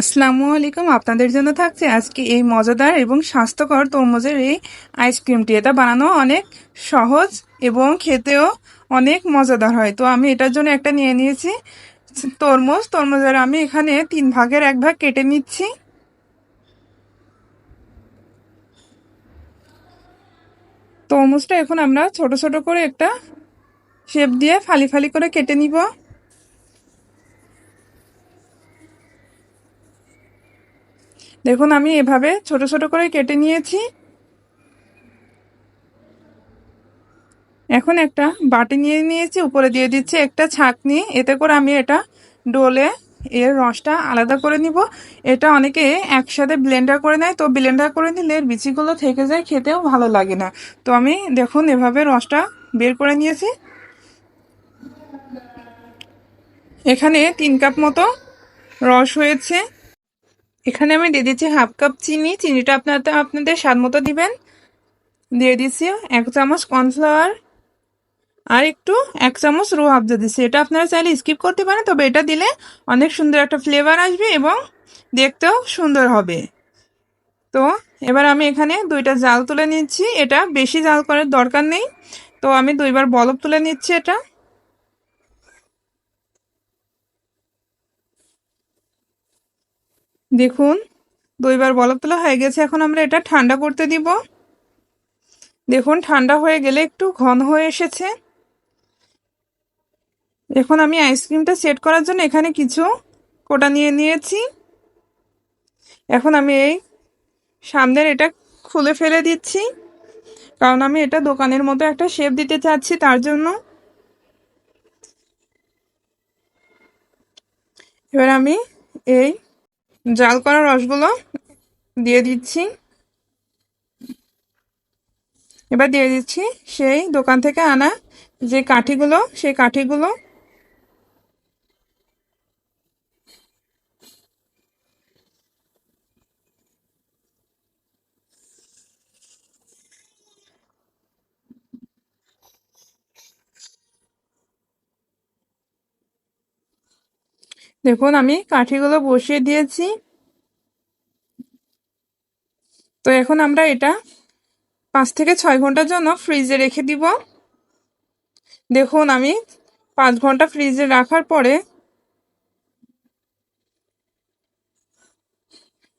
আসসালামু আলাইকুম। আপনাদের জন্য থাকছে আজকে এই মজাদার এবং স্বাস্থ্যকর তরমুজের এই আইসক্রিমটি এটা বানানো অনেক সহজ এবং খেতেও অনেক মজাদার হয়। তো আমি এটার জন্য একটা নিয়ে নিয়েছি তরমুজ। তরমুজের আমি এখানে তিন ভাগের এক ভাগ কেটে নিচ্ছি। তরমুজটা এখন আমরা ছোট ছোট করে একটা শেপ দিয়ে ফালি ফালি করে কেটে নিব। দেখুন, আমি এভাবে ছোট ছোট করে কেটে নিয়েছি। এখন একটা বাটি নিয়ে নিয়েছি, উপরে দিয়ে দিচ্ছি একটা ছাঁকনি। এতে করে আমি এটা ডোলে এর রসটা আলাদা করে নিব। এটা অনেকে একসাথে ব্লেন্ডার করে নেয়, তো ব্লেন্ডার করে নিলে এর বিচিগুলো থেকে যায়, খেতেও ভালো লাগে না। তো আমি দেখুন, এভাবে রসটা বের করে নিয়েছি। এখানে তিন কাপ মতো রস হয়েছে। এখানে আমি দিয়ে দিচ্ছি হাফ কাপ চিনি। চিনিটা আপনার আপনাদের স্বাদ মতো দিবেন। দিয়ে দিচ্ছি এক চামচ কর্নফ্লাওয়ার আর একটু এক চামচ রো আবজা দিচ্ছি। এটা আপনারা চাইলে স্কিপ করতে পারেন, তবে এটা দিলে অনেক সুন্দর একটা ফ্লেভার আসবে এবং দেখতেও সুন্দর হবে। তো এবার আমি এখানে দুইটা জাল তুলে নিচ্ছি। এটা বেশি জাল করার দরকার নেই। তো আমি দুইবার বলব তুলে নিচ্ছি এটা। দেখুন, দুইবার বলক তোলা হয়ে গেছে। এখন আমরা এটা ঠান্ডা করতে দিব। দেখুন, ঠান্ডা হয়ে গেলে একটু ঘন হয়ে এসেছে। এখন আমি আইসক্রিমটা সেট করার জন্য এখানে কিছু কোটা নিয়ে নিয়েছি। এখন আমি এই সামনের এটা খুলে ফেলে দিচ্ছি। কারণ আমি এটা দোকানের মতো একটা শেপ দিতে চাচ্ছি, তার জন্য। এবার আমি এই জাল করা রসগুলো দিয়ে দিচ্ছি। এবার দিয়ে দিচ্ছি সেই দোকান থেকে আনা যে কাঠিগুলো, সেই কাঠিগুলো দেখুন, আমি কাঠিগুলো বসিয়ে দিয়েছি। তো এখন আমরা এটা পাঁচ থেকে ছয় ঘণ্টার জন্য ফ্রিজে রেখে দিব। দেখুন, আমি পাঁচ ঘণ্টা ফ্রিজে রাখার পরে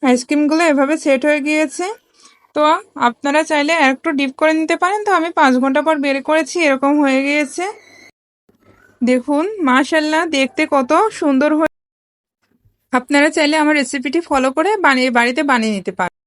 আইসক্রিমগুলো এভাবে সেট হয়ে গিয়েছে। তো আপনারা চাইলে একটু ডিপ করে নিতে পারেন। তো আমি পাঁচ ঘণ্টা পর বের করেছি, এরকম হয়ে গিয়েছে। দেখুন মাশাল্লাহ দেখতে কত সুন্দর হয়ে আপনারা চাইলে আমার রেসিপিটি ফলো করে বানিয়ে বাড়িতে বানিয়ে নিতে পারেন